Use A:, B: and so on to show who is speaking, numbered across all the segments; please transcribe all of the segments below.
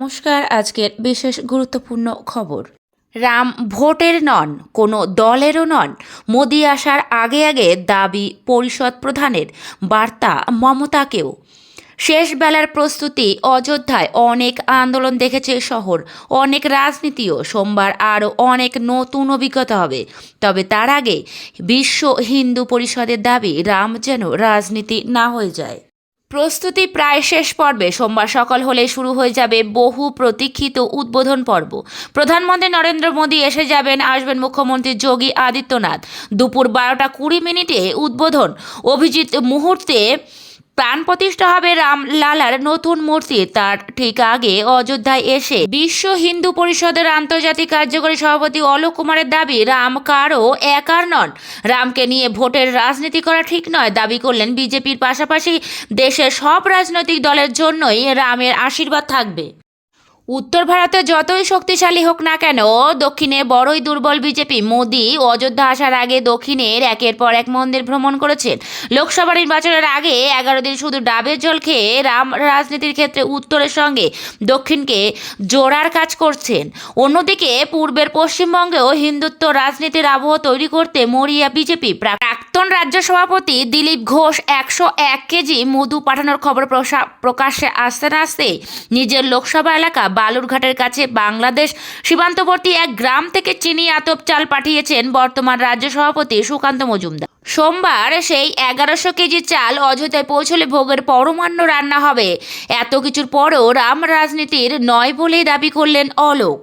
A: নমস্কার, আজকের বিশেষ গুরুত্বপূর্ণ খবর। রাম ভোটের নন, কোনো দলেরও নন। মোদি আসার আগে আগে দাবি পরিষদ প্রধানের, বার্তা মমতাকেও। শেষ বেলার প্রস্তুতি, অযোধ্যায় অনেক আন্দোলন দেখেছে শহর। অনেক রাজনীতিও, সোমবার আরও অনেক নতুন অভিজ্ঞতা হবে। তবে তার আগে বিশ্ব হিন্দু পরিষদের দাবি, রাম যেন রাজনীতি না হয়ে যায়। প্রস্তুতি প্রায় শেষ পর্বে। সোমবার সকাল হলে শুরু হয়ে যাবে বহু প্রতীক্ষিত উদ্বোধন পর্ব। প্রধানমন্ত্রী নরেন্দ্র মোদী এসে যাবেন, আসবেন মুখ্যমন্ত্রী যোগী আদিত্যনাথ। দুপুর বারোটা কুড়ি মিনিটে উদ্বোধন। অভিজিৎ মুহূর্তে প্রাণ প্রতিষ্ঠা হবে রাম লালার নতুন মূর্তি। তার ঠিক আগে অযোধ্যায় এসে বিশ্ব হিন্দু পরিষদের আন্তর্জাতিক কার্যকরী সভাপতি অলোক কুমারের দাবি, রাম কারও একার নন। রামকে নিয়ে ভোটের রাজনীতি করা ঠিক নয়। দাবি করলেন বিজেপির পাশাপাশি দেশের সব রাজনৈতিক দলের জন্যই রামের আশীর্বাদ থাকবে। উত্তর ভারতে যতই শক্তিশালী হোক না কেন, দক্ষিণে বড়ই দুর্বল বিজেপি। মোদি অযোধ্যা আসার আগে দক্ষিণের একের পর এক মন্দির ভ্রমণ করেছেন। লোকসভা নির্বাচনের আগে এগারো দিন শুধু ডাবের জল খেয়ে রাম রাজনীতির ক্ষেত্রে উত্তরের সঙ্গে দক্ষিণকে জোড়ার কাজ করছেন। অন্যদিকে পূর্বের পশ্চিমবঙ্গেও হিন্দুত্ব রাজনীতির আবহ তৈরি করতে মরিয়া বিজেপি প্রাক্তন রাজ্য সভাপতি দিলীপ ঘোষ একশো এক কেজি মধু পাঠানোর খবর প্রকাশ্যে আসতে না আসতেই নিজের লোকসভা এলাকা বালুরঘাটের কাছে বাংলাদেশ সীমান্তবর্তী এক গ্রাম থেকে চিনি আতপ চাল পাঠিয়েছেন বর্তমান রাজ্য সভাপতি সুকান্ত মজুমদার। সোমবার সেই এগারোশো কেজি চাল অযোধ্যায় পৌঁছলে ভোগের পরমান্ন রান্না হবে। এত কিছুর পরও রাম রাজনীতির নয় বলেই দাবি করলেন অলোক।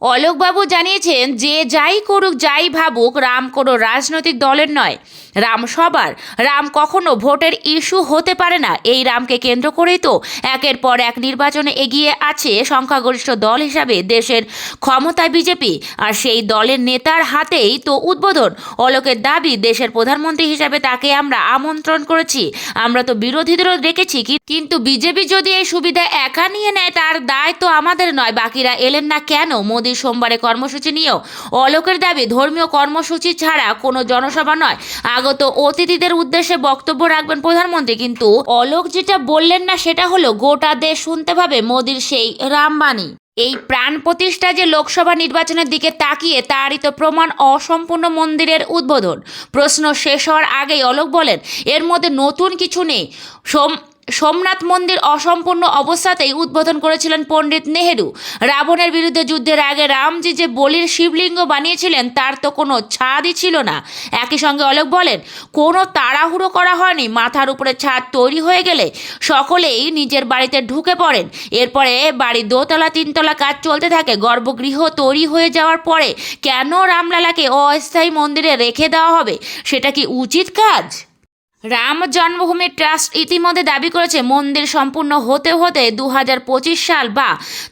A: অলোকবাবু জানিয়েছেন, যে যাই করুক, যাই ভাবুক, রাম কোনো রাজনৈতিক দলের নয়। রাম সবার। রাম কখনো ভোটের ইস্যু হতে পারে না। এই রামকে কেন্দ্র করেই তো একের পর এক নির্বাচনে এগিয়ে আছে সংখ্যাগরিষ্ঠ দল হিসাবে দেশের ক্ষমতায় বিজেপি। আর সেই দলের নেতার হাতেই তো উদ্বোধন। অলোকের দাবি, দেশের প্রধানমন্ত্রী হিসাবে তাকে আমরা আমন্ত্রণ করেছি। আমরা তো বিরোধীদেরও কি- কিন্তু বিজেপি যদি এই সুবিধা একা নিয়ে নেয়, তার দায় তো আমাদের নয়। বাকিরা এলেন না কেন? মোদীর সোমবারে কর্মসূচি নিয়েও অলোকের দাবি, ধর্মীয় কর্মসূচি ছাড়া কোনো জনসভা নয়। আগত অতিথিদের উদ্দেশ্যে বক্তব্য রাখবেন প্রধানমন্ত্রী, কিন্তু অলোক যেটা বললেন না, সেটা হলো গোটা দেশ শুনতে পাবে মোদীর সেই রামবাণী। এই প্রাণ প্রতিষ্ঠা যে লোকসভা নির্বাচনের দিকে তাকিয়ে, তারই তো প্রমাণ অসম্পূর্ণ মন্দিরের উদ্বোধন। প্রশ্ন শেষ হওয়ার আগেই অলোক বলেন, এর মধ্যে নতুন কিছু নেই। সোম সোমনাথ মন্দির অসম্পূর্ণ অবস্থাতেই উদ্বোধন করেছিলেন পণ্ডিত নেহেরু। রাবণের বিরুদ্ধে যুদ্ধের আগে রামজি যে বলির শিবলিঙ্গ বানিয়েছিলেন, তার তো কোনো ছাদই ছিল না। একই সঙ্গে অলোক বলেন, কোনো তাড়াহুড়ো করা হয়নি। মাথার উপরে ছাদ তৈরি হয়ে গেলে সকলেই নিজের বাড়িতে ঢুকে পড়েন। এরপরে বাড়ির দোতলা, তিনতলা কাজ চলতে থাকে। গর্ভগৃহ তৈরি হয়ে যাওয়ার পরে কেন রামলালাকে অস্থায়ী মন্দিরে রেখে দেওয়া হবে? সেটা কি উচিত কাজ? রাম জন্মভূমি ট্রাস্ট ইতিমধ্যে দাবি করেছে, মন্দির সম্পূর্ণ হতে হতে দু হাজার পঁচিশ সাল বা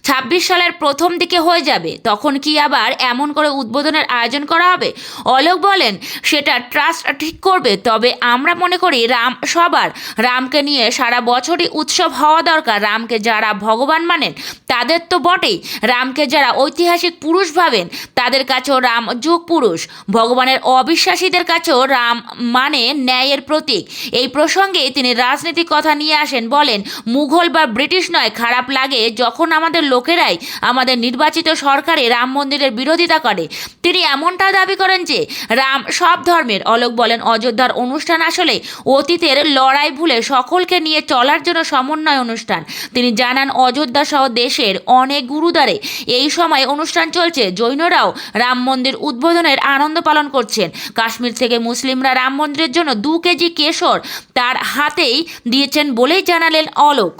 A: ছাব্বিশ সালের প্রথম দিকে হয়ে যাবে। তখন কি আবার এমন করে উদ্বোধনের আয়োজন করা হবে? অলোক বলেন, সেটা ট্রাস্ট ঠিক করবে, তবে আমরা মনে করি রাম সবার। রামকে নিয়ে সারা বছরই উৎসব হওয়া দরকার। রামকে যারা ভগবান মানেন, তাদের তো বটেই। রামকে যারা ঐতিহাসিক পুরুষ ভাবেন, তাদের কাছেও রাম যুগ পুরুষ। ভগবানের অবিশ্বাসীদের কাছেও রাম মানে ন্যায়ের প্রতীক এই প্রসঙ্গে তিনি রাজনৈতিক কথা নিয়ে আসেন, বলেন, মুঘল বা ব্রিটিশ নয়, খারাপ লাগে যখন আমাদের লোকেরাই আমাদের নির্বাচিত সরকারে রাম মন্দিরের বিরোধিতা করে। তিনি এমনটাও দাবি করেন যে, রাম সব ধর্মের, অলোক বলেন, অযোধ্যার অনুষ্ঠান আসলে অতীতের লড়াই ভুলে সকলকে নিয়ে চলার জন্য সমন্বয় অনুষ্ঠান। তিনি জানান, অযোধ্যা সহ দেশের অনেক গুরুদ্বারে এই সময় অনুষ্ঠান চলছে। জৈনরাও রাম মন্দির উদ্বোধনের আনন্দ পালন করছেন। কাশ্মীর থেকে মুসলিমরা রাম মন্দিরের জন্য দু কেজি কেশর তার হাতেই দিয়েছেন বলেই জানালেন অলোক।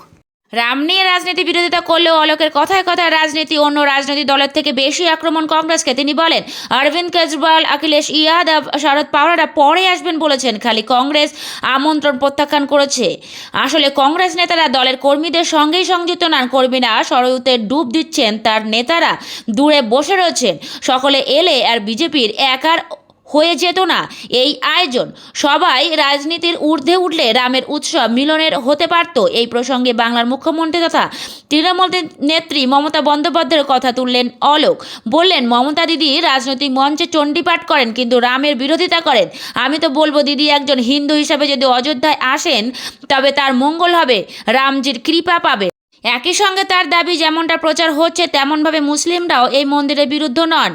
A: রাম নিয়ে রাজনীতি বিরোধিতা করলেও অলোকের কথায় কথায় রাজনীতি অন্য রাজনৈতিক দলের থেকে বেশি আক্রমণ কংগ্রেসকে। তিনি বলেন, অরবিন্দ কেজরিওয়াল, অখিলেশ ইয়াদব, শরদ পাওয়াররা পরে আসবেন বলেছেন, খালি কংগ্রেস আমন্ত্রণ প্রত্যাখ্যান করেছে। আসলে কংগ্রেস নেতারা দলের কর্মীদের সঙ্গেই সংযুক্ত নন, কর্মীরা সরয়ুতে ডুব দিচ্ছেন। তার নেতারা দূরে বসে রয়েছেন। সকলে এলে আর বিজেপির একার হয়ে যেত না। এই আয়োজন সবাই রাজনীতির ঊর্ধ্বে উঠলে রামের উৎসব মিলনের হতে পারত। এই প্রসঙ্গে বাংলার মুখ্যমন্ত্রী তথা তৃণমূল নেত্রী মমতা বন্দ্যোপাধ্যায়ের কথা তুললেন অলোক। বললেন, মমতা দিদি রাজনৈতিক মঞ্চে চণ্ডীপাঠ করেন, কিন্তু রামের বিরোধিতা করেন। আমি তো বলব, দিদি একজন হিন্দু হিসাবে যদি অযোধ্যায় আসেন, তবে তার মঙ্গল হবে, রামজির কৃপা পাবে। একই সঙ্গে তার দাবি, যেমনটা প্রচার হচ্ছে, তেমনভাবে মুসলিমরাও এই মন্দিরের বিরুদ্ধ নন।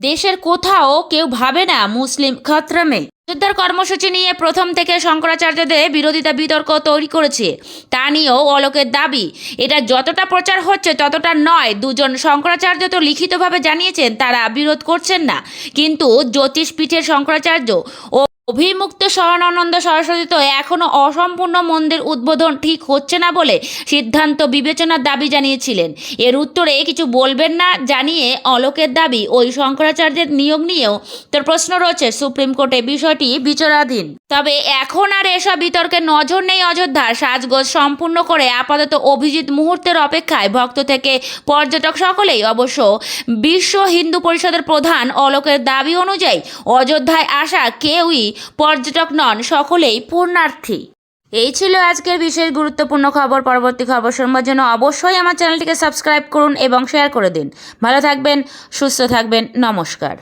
A: দেশের কোথাও কেউ ভাবে না মুসলিম খতরামে। অযোধ্যার কর্মসূচি নিয়ে প্রথম থেকে শঙ্করাচার্যদের বিরোধিতা বিতর্ক তৈরি করেছে। তা নিয়েও অলোকের দাবি। এটা যতটা প্রচার হচ্ছে ততটা নয়। দুজন শঙ্করাচার্য তো লিখিতভাবে জানিয়েছেন, তারা বিরোধ করছেন না। কিন্তু জ্যোতিষপীঠের শঙ্করাচার্য ও অভিমুক্ত শরণানন্দ সরস্বতী তো এখনও অসম্পূর্ণ মন্দির উদ্বোধন ঠিক হচ্ছে না বলে সিদ্ধান্ত বিবেচনার দাবি জানিয়েছিলেন। এর উত্তরে কিছু বলবেন না জানিয়ে অলোকের দাবি। ওই শঙ্করাচার্যের নিয়োগ নিয়েও তার প্রশ্ন রয়েছে। সুপ্রিম কোর্টে বিষয়টি বিচারাধীন। তবে এখন আর এসব বিতর্কে নজর নেই অযোধ্যার সাজগোজ সম্পূর্ণ করে আপাতত অভিজিৎ মুহূর্তের অপেক্ষায় ভক্ত থেকে পর্যটক সকলেই অবশ্য বিশ্ব হিন্দু পরিষদের প্রধান অলোকের দাবি অনুযায়ী অযোধ্যায় আসা কেউই পর্যটক নন, সকলেই পূর্ণার্থী এই ছিল আজকের বিশেষ গুরুত্বপূর্ণ খবর। পরবর্তী খবর শোনবার জন্য অবশ্যই আমার চ্যানেলটিকে সাবস্ক্রাইব করুন এবং শেয়ার করে দিন। ভালো থাকবেন, সুস্থ থাকবেন, নমস্কার।